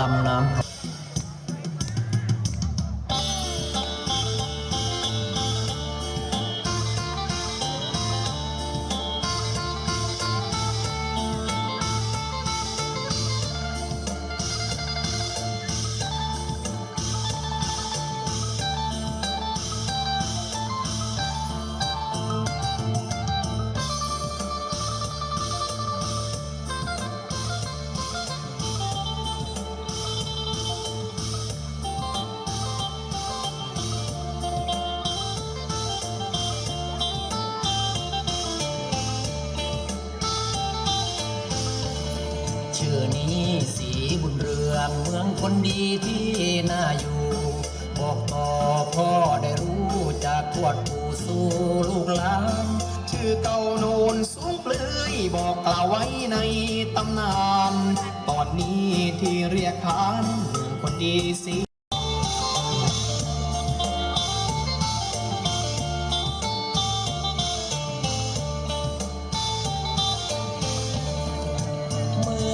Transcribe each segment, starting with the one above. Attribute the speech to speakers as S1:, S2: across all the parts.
S1: dalam nama ชื่อนี้สีบุญเรืองเมืองคนดีที่น่าอยู่ บอกต่อพ่อได้รู้จากทวดปู่สู่ลูกหลาน
S2: ชื่อเก่าโนนสูงเปลือยบอกกล่าวไว้ในตำนาน ตอนนี้ที่เรียกขานเมืองคนดีสี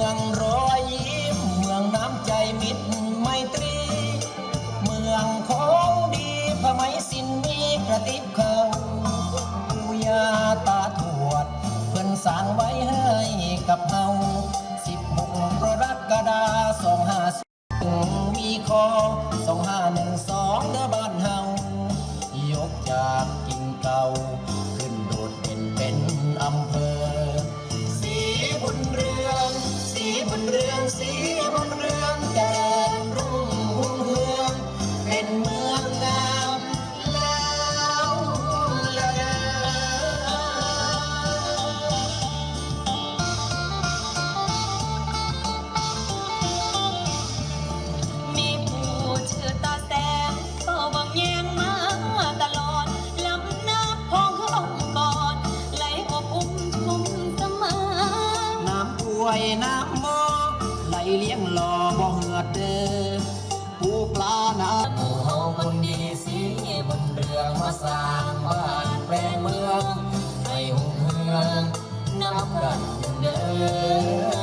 S2: ื
S1: องรอยยิ้มเมืองน้ำใจมิตรไมตรี เมืองของดีพระไมสินมีประติบข วยน้ำโม
S3: ไหลเลี้
S1: ยงหล่อบ่เหือดเดือผู้ปลาน้ำผู้เฮาคนดีสีบนเรือมาสร้างบ้านแปลงเมืองให้หุ่งเฮืองนับกันเดือ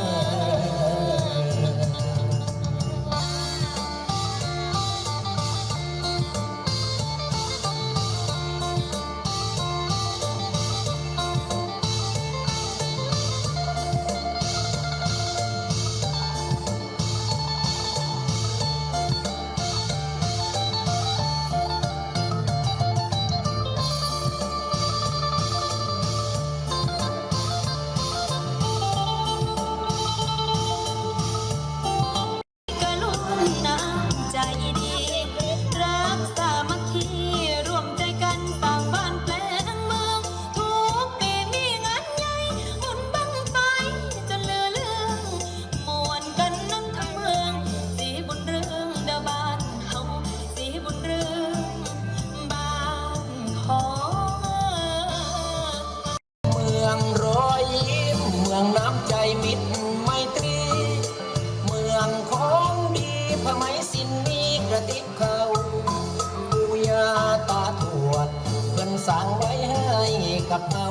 S1: ั
S3: บเฮา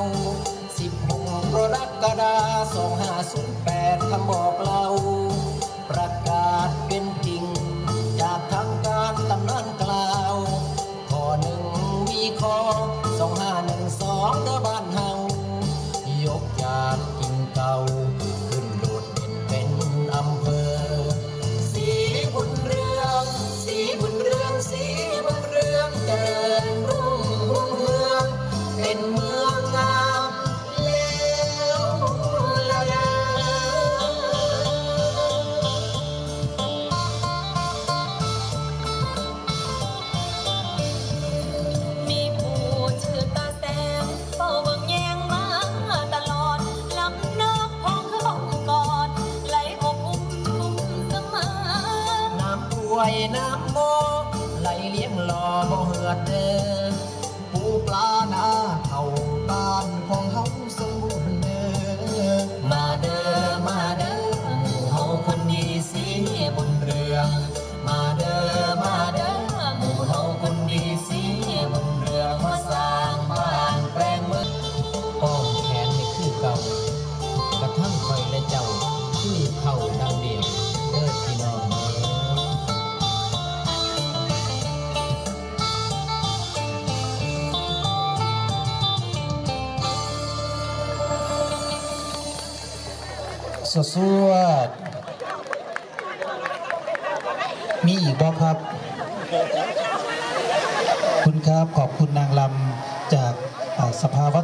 S3: สิบ
S1: หกกรกฎาคมสองห้าศูนย์แปดคำบอกเรา ประกาศเป็นจริง จากทางการตำนานกล่าวข้อหนึ่งมีคอสองห้าหนึ่งสองเดบ my. สว
S3: ส
S1: วดมีอีก
S4: บ่ครับ คุณครับขอบคุณนางลำจากสภาวะ